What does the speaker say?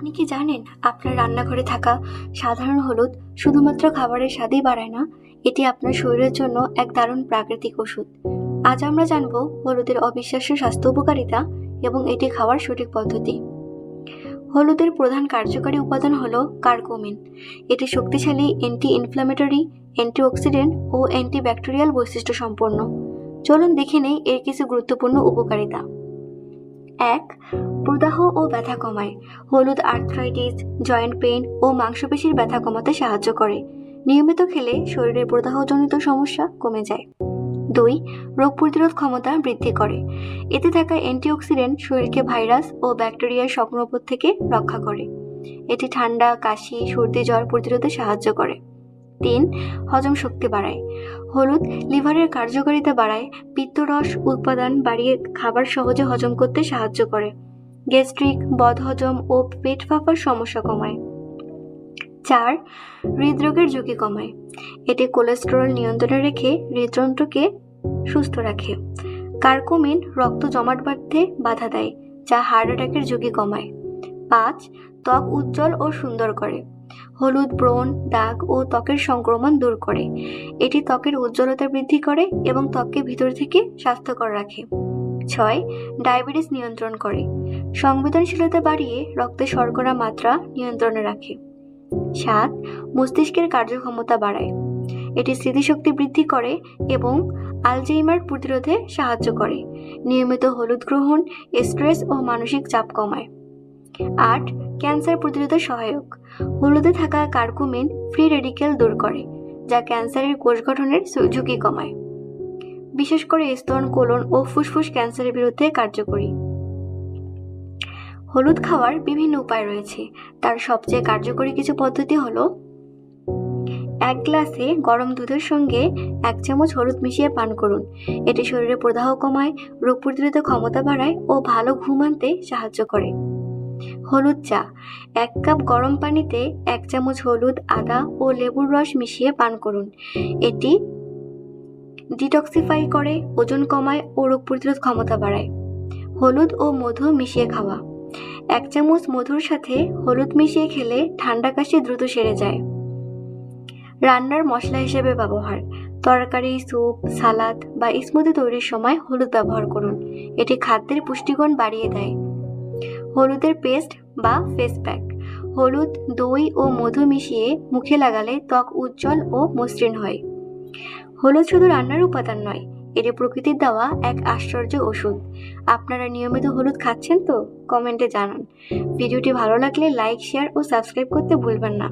আপনি কি জানেন আপনার রান্নাঘরে থাকা সাধারণ হলুদ শুধুমাত্র খাবারের স্বাদই বাড়ায় না? এটি আপনার শরীরের জন্য এক দারুণ প্রাকৃতিক ওষুধ। আজ আমরা জানব হলুদের অবিশ্বাস্য স্বাস্থ্য উপকারিতা এবং এটি খাওয়ার সঠিক পদ্ধতি। হলুদের প্রধান কার্যকারী উপাদান হল কার্কুমিন। এটি শক্তিশালী অ্যান্টি ইনফ্ল্যামেটরি অ্যান্টিঅক্সিডেন্ট ও অ্যান্টিব্যাকটেরিয়াল বৈশিষ্ট্য সম্পন্ন। চলুন দেখে নেই এর কিছু গুরুত্বপূর্ণ উপকারিতা। এক, প্রদাহ ও ব্যথা কমায়। হলুদ আর্থ্রাইটিস জয়েন্ট পেইন ও মাংসপেশির ব্যথা কমাতে সাহায্য করে। নিয়মিত খেলে শরীরের প্রদাহজনিত সমস্যা কমে যায়। দুই, রোগ প্রতিরোধ ক্ষমতা বৃদ্ধি করে। এতে থাকা অ্যান্টিঅক্সিডেন্ট শরীরকে ভাইরাস ও ব্যাকটেরিয়ার সংক্রমণ থেকে রক্ষা করে। এটি ঠান্ডা, কাশি, সর্দি, জ্বর প্রতিরোধে সাহায্য করে। তিন হজম শক্তি বাড়ায়। হলুদ লিভারের কার্যকারিতা বাড়ায়, পিত্তরস উৎপাদন বাড়িয়ে খাবার সহজে হজম করতে সাহায্য করে। গ্যাস্ট্রিক, বদহজম ও পেট ফাঁপার সমস্যা কমায়। চার, হৃদরোগের ঝুঁকি কমায়। এটি কোলেস্টেরল নিয়ন্ত্রণে রেখে হৃদযন্ত্রকে সুস্থ রাখে। কার্কুমিন রক্ত জমাট বাঁধতে বাধা দেয়, যা হার্ট অ্যাটাকের ঝুঁকি কমায়। পাঁচ ত্বক উজ্জ্বল ও সুন্দর করে। হলুদ ব্রণ দাগ ও ত্বকের সংক্রমণ দূর করে। এটি ত্বকের উজ্জ্বলতা বৃদ্ধি করে এবং ত্বককে ভিতর থেকে স্বাস্থ্যকর রাখে। ছয়, ডায়াবেটিস নিয়ন্ত্রণ করে। সংবেদনশীলতা বাড়িয়ে রক্তে শর্করা মাত্রা নিয়ন্ত্রণে রাখে। সাত, মস্তিষ্কের কার্যক্ষমতা বাড়ায়। এটি স্মৃতিশক্তি বৃদ্ধি করে এবং আলজেইমার প্রতিরোধে সাহায্য করে। নিয়মিত হলুদ গ্রহণ স্ট্রেস ও মানসিক চাপ কমায়। আট, ক্যান্সার প্রতিরোধে সহায়ক। হলুদে থাকা কার্কুমিন ফ্রি রেডিকেল দূর করে, যা ক্যান্সারের কোষ গঠনের ঝুঁকি কমায়। বিশেষ করে স্তন, কোলন ও ফুসফুস ক্যান্সারের বিরুদ্ধে কার্যকরী। হলুদ খাওয়ার বিভিন্ন উপায় রয়েছে। তার সবচেয়ে কার্যকরী কিছু পদ্ধতি হলো, এক গ্লাসে গরম দুধের সঙ্গে এক চামচ হলুদ মিশিয়ে পান করুন। এটি শরীরে প্রদাহ কমায়, রোগ প্রতিরোধ ক্ষমতা বাড়ায় ও ভালো ঘুম আনতে সাহায্য করে। হলুদ চা। এক কাপ গরম পানিতে এক চামচ হলুদ, আদা ও লেবুর রস মিশিয়ে পান করুন। এটি ডিটক্সিফাই করে, ওজন কমায় ও রোগ প্রতিরোধ ক্ষমতা বাড়ায়। হলুদ ও মধু মিশিয়ে খাওয়া। এক চামচ মধুর সাথে হলুদ মিশিয়ে খেলে ঠান্ডা কাশি দ্রুত সেরে যায়। রান্নার মশলা হিসেবে ব্যবহার। তরকারি, স্যুপ, সালাদ বা স্মুদি তৈরির সময় হলুদ ব্যবহার করুন। এটি খাদ্যের পুষ্টিগুণ বাড়িয়ে দেয়। হলুদের পেস্ট বা ফেস প্যাক হলুদ, দই ও মধু মিশিয়ে মুখে লাগালে ত্বক উজ্জ্বল ও মসৃণ হয়। হলুদ শুধু রান্নার উপাদান নয়, এটি প্রকৃতির দেওয়া এক আশ্চর্য ওষুধ। আপনারা নিয়মিত হলুদ খাচ্ছেন তো? কমেন্টে জানান। ভিডিওটি ভালো লাগলে লাইক, শেয়ার ও সাবস্ক্রাইব করতে ভুলবেন না।